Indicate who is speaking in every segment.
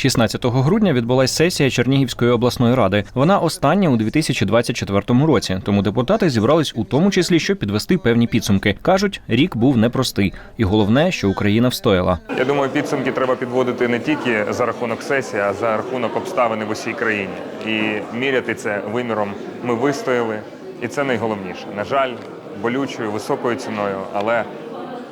Speaker 1: 16 грудня відбулася сесія Чернігівської обласної ради. Вона остання у 2024 році. Тому депутати зібрались у тому числі, щоб підвести певні підсумки. кажуть, рік був непростий, і головне, що Україна встояла.
Speaker 2: Я думаю, підсумки треба підводити не тільки за рахунок сесії, а за рахунок обставини в усій країні. І міряти це виміром ми вистояли, і це найголовніше. На жаль, болючою, високою ціною, але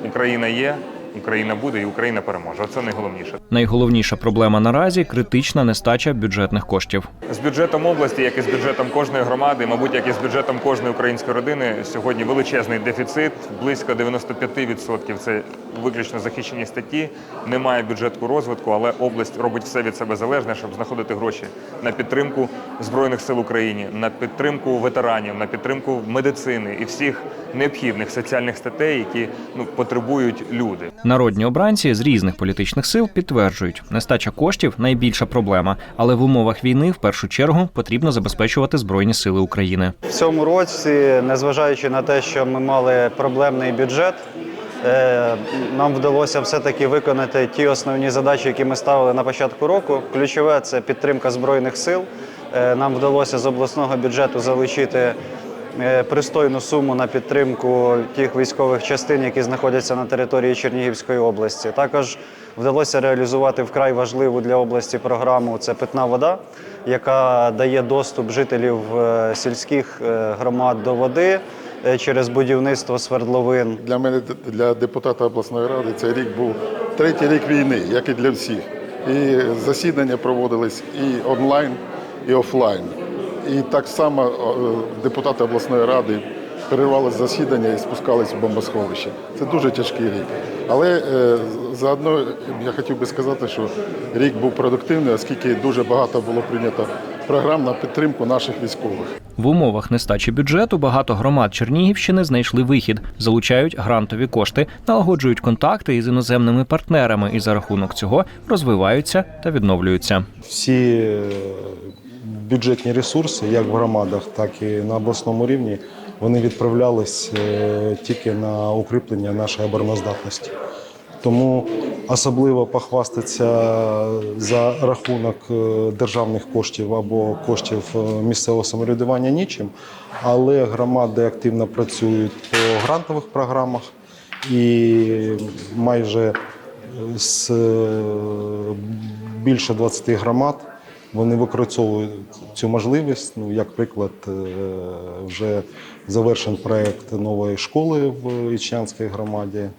Speaker 2: Україна є, Україна буде і Україна переможе. Оце найголовніше.
Speaker 1: Найголовніша проблема наразі критична нестача бюджетних коштів.
Speaker 2: З бюджетом області, як і з бюджетом кожної громади, мабуть, як і з бюджетом кожної української родини, сьогодні величезний дефіцит, близько 95% це виключно захищені статті. Немає бюджету розвитку, але область робить все від себе залежне, щоб знаходити гроші на підтримку збройних сил України, на підтримку ветеранів, на підтримку медицини і всіх необхідних соціальних статей, які ну потребують люди.
Speaker 1: Народні обранці з різних політичних сил підтверджують, нестача коштів найбільша проблема, але в умовах війни в першу чергу потрібно забезпечувати збройні сили України.
Speaker 3: В цьому році, незважаючи на те, що ми мали проблемний бюджет, е, нам вдалося все-таки виконати ті основні задачі, які ми ставили на початку року. Ключове це підтримка збройних сил. Е, Нам вдалося з обласного бюджету залучити пристойну суму на підтримку тих військових частин, які знаходяться на території Чернігівської області. Також вдалося реалізувати вкрай важливу для області програму це питна вода, яка дає доступ жителів е, сільських е, громад до води е, через будівництво свердловин.
Speaker 4: Для мене, для депутата обласної ради, цей рік був третій рік війни, як і для всіх. І засідання проводились і онлайн, і офлайн. І так само е, депутати обласної ради перервали засідання і спускались в бомбосховище. Це дуже тяжкий рік. Але е, заодно я хотів би сказати, що рік був продуктивний, оскільки дуже багато було прийнято програм на підтримку наших військових.
Speaker 1: В умовах нестачі бюджету багато громад Чернігівщини знайшли вихід, залучають грантові кошти, налагоджують контакти із іноземними партнерами і за рахунок цього розвиваються та відновлюються.
Speaker 5: всі е, бюджетні ресурси, як в громадах, так і на обласному рівні, вони відправлялись е, тільки на укріплення нашої обороноздатності. Тому особливо похвастатися за рахунок е, державних коштів або коштів е, місцевого самоврядування нічим, але громади активно працюють по грантових програмах і майже з більше 20 громад вони використовують цю можливість. Ну, як приклад, е, вже завершен проект нової школи в Ічнянській громаді, е,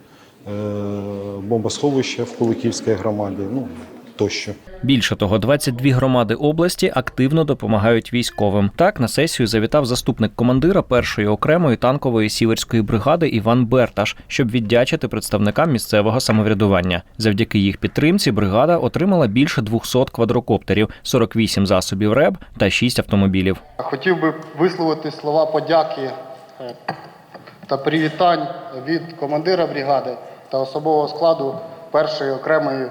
Speaker 5: бомбосховище в Куликівській громаді, ну тощо.
Speaker 1: Більше того, 22 громади області активно допомагають військовим. Так на сесію завітав заступник командира першої окремої танкової сіверської бригади Іван Берташ, щоб віддячити представникам місцевого самоврядування. Завдяки їх підтримці бригада отримала більше 200 квадрокоптерів, 48 засобів РЕБ та 6 автомобілів.
Speaker 6: Хотів би висловити слова подяки е, та привітань від командира бригади та особового складу першої окремої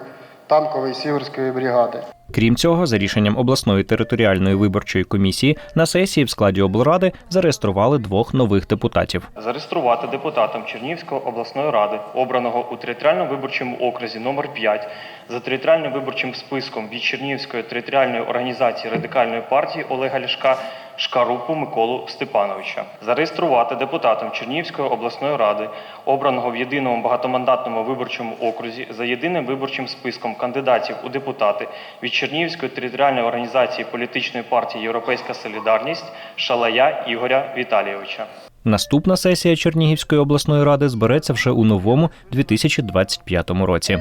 Speaker 6: танкової сіверської бригади.
Speaker 1: Крім цього, за рішенням обласної територіальної виборчої комісії на сесії в складі облради зареєстрували двох нових депутатів.
Speaker 7: Зареєструвати депутатом Чернігівської обласної ради, обраного у територіальному виборчому окрузі номер 5 за територіальним виборчим списком від Чернігівської територіальної організації радикальної партії Олега Ляшка Шкарупу Миколу Степановича. Зареєструвати депутатом Чернігівської обласної ради, обраного в єдиному багатомандатному виборчому окрузі за єдиним виборчим списком кандидатів у депутати від Чернігівської територіальної організації політичної партії Європейська Солідарність Шалая Ігоря Віталійовича.
Speaker 1: Наступна сесія Чернігівської обласної ради збереться вже у новому 2025 році.